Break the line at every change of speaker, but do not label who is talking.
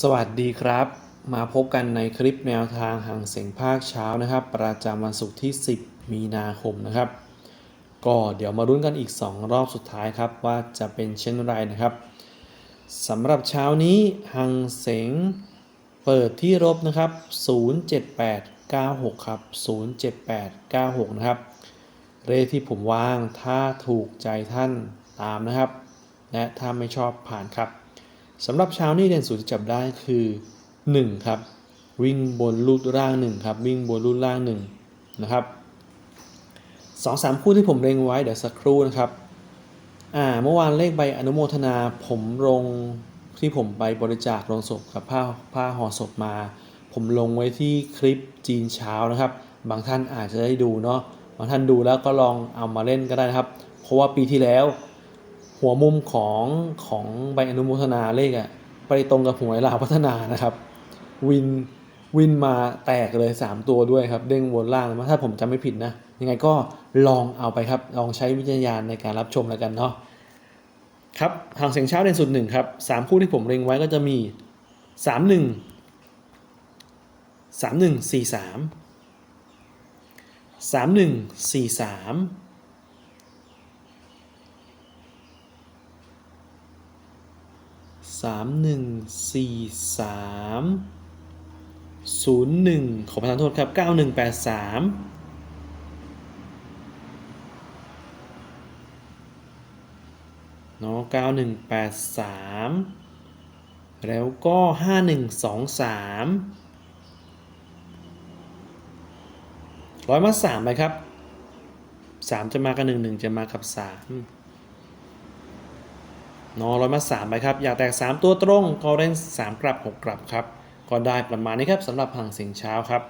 สวัสดีครับ มาพบกันในคลิปแนวทางห่างเสียงภาคเช้านะครับ ประจำวันศุกร์ที่ 10 มีนาคมนะครับ ก็เดี๋ยวมารุ้นกันอีก 2 รอบสุดท้ายครับ ว่าจะเป็นเช่นไรนะครับสำหรับเช้านี้ห่างเสียงเปิดที่รบนะครับ 07896 ครับ 07896 นะครับ เลขที่ผมวางถ้าถูกใจท่านตามนะครับ และถ้าไม่ชอบผ่านครับ สำหรับเช้านี้เด่นสุดที่จับได้คือ 1 ครับ วิ่งบนลูดร่าง1ครับวิ่งบนลูดร่าง1นะครับสองสามคู่ที่ผมเล็งไว้เดี๋ยวสักครู่นะครับอ่าเมื่อวานเลขใบอนุโมทนาผมลงที่ผมไปบริจาคลงศพกับผ้าผ้าห่อศพมา ผมลงไว้ที่คลิปจีนเช้านะครับ บางท่านอาจจะได้ดูเนาะบางท่านดูแล้วก็ลองเอามาเล่นก็ได้นะครับ เพราะว่าปีที่แล้ว หัวมุมของของใบอนุโมทนาเลขอะไปตรงกับหวยลาวพัฒนานะครับ วินวินมาแตกเลย 3 ตัวด้วยครับ เด้งวนล่างถ้าผมจำไม่ผิดนะ ยังไงก็ลองเอาไปครับ ลองใช้วิจารณญาณในการรับชมแล้วกันเนาะครับทางเสียงเช้าเด่นสุดหนึ่งครับสามคู่ที่ผมเล็งไว้ก็จะมี3 1 3 1 4 3 3 1 4 3สามหนึ่งสี่สามศูนย์หนึ่ง ขอประทานโทษครับเก้าหนึ่งแปดสามเนาะเก้าหนึ่งแปดสามแล้วก็ห้าหนึ่งสองสามร้อยมาสามไปครับสามจะมากับหนึ่งหนึ่งจะมากับสาม นอร้อยมาสามไปครับ อยากแตก 3 ตัวตรงก็เล่น3กลับ 6 กลับครับ ก็ได้ประมาณนี้ครับสำหรับห่างเสียงเช้าครับ